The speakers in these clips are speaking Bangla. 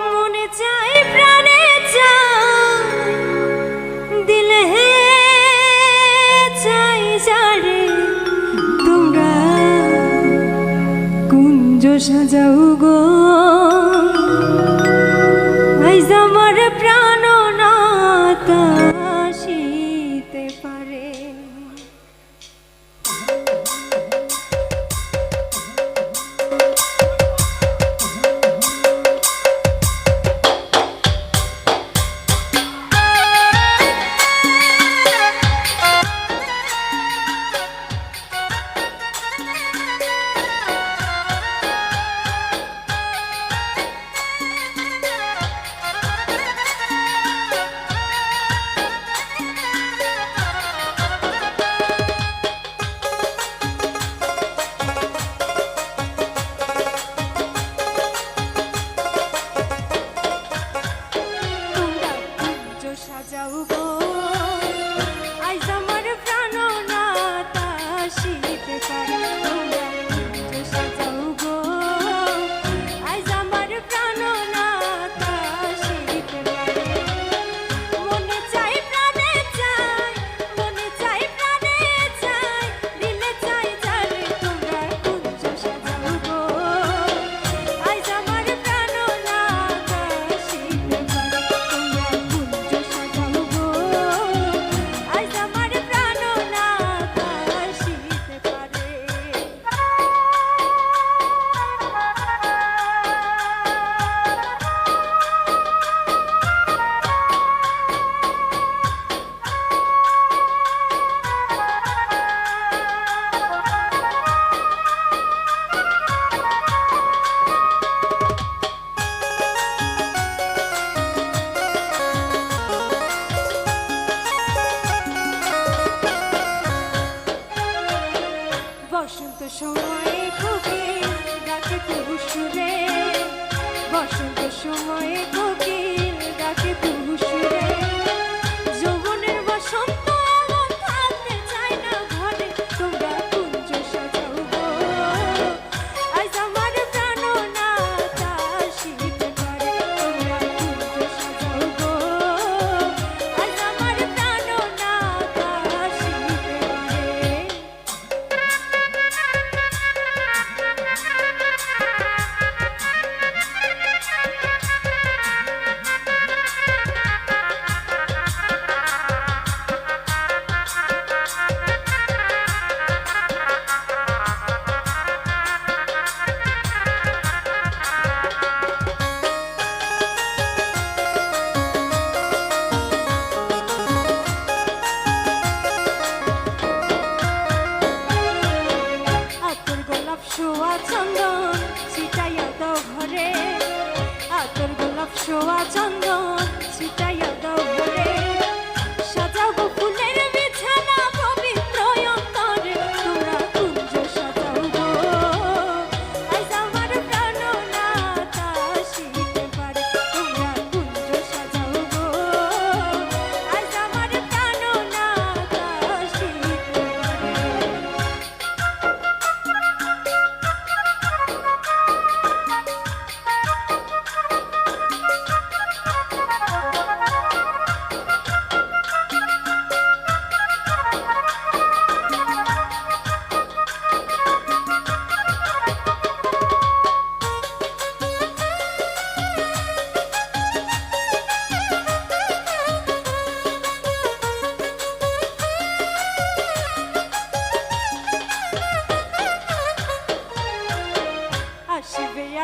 মনে চাই প্রাণে দিলে চাই যারে। তোমরা কুঞ্জ সাজাও গো। প্রাণ না তা শীতকাল তোমরা বসন্ত সময়ে কোকিল ডাকে তুহু সুরে বসন্ত সময়ে কোকিল সুরে ছোঁয়া চন্দন চিটাইয়া দাও ভরে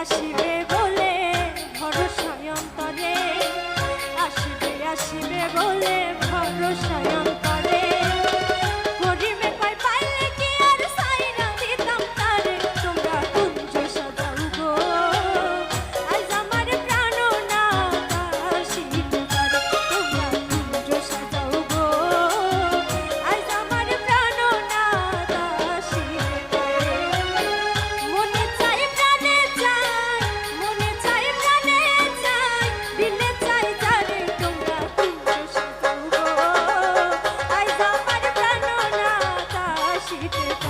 আসিবে বলে ভরসায়ন্তরে আসিবে আসিবে বলে ভরসায়ন্ত Yeah.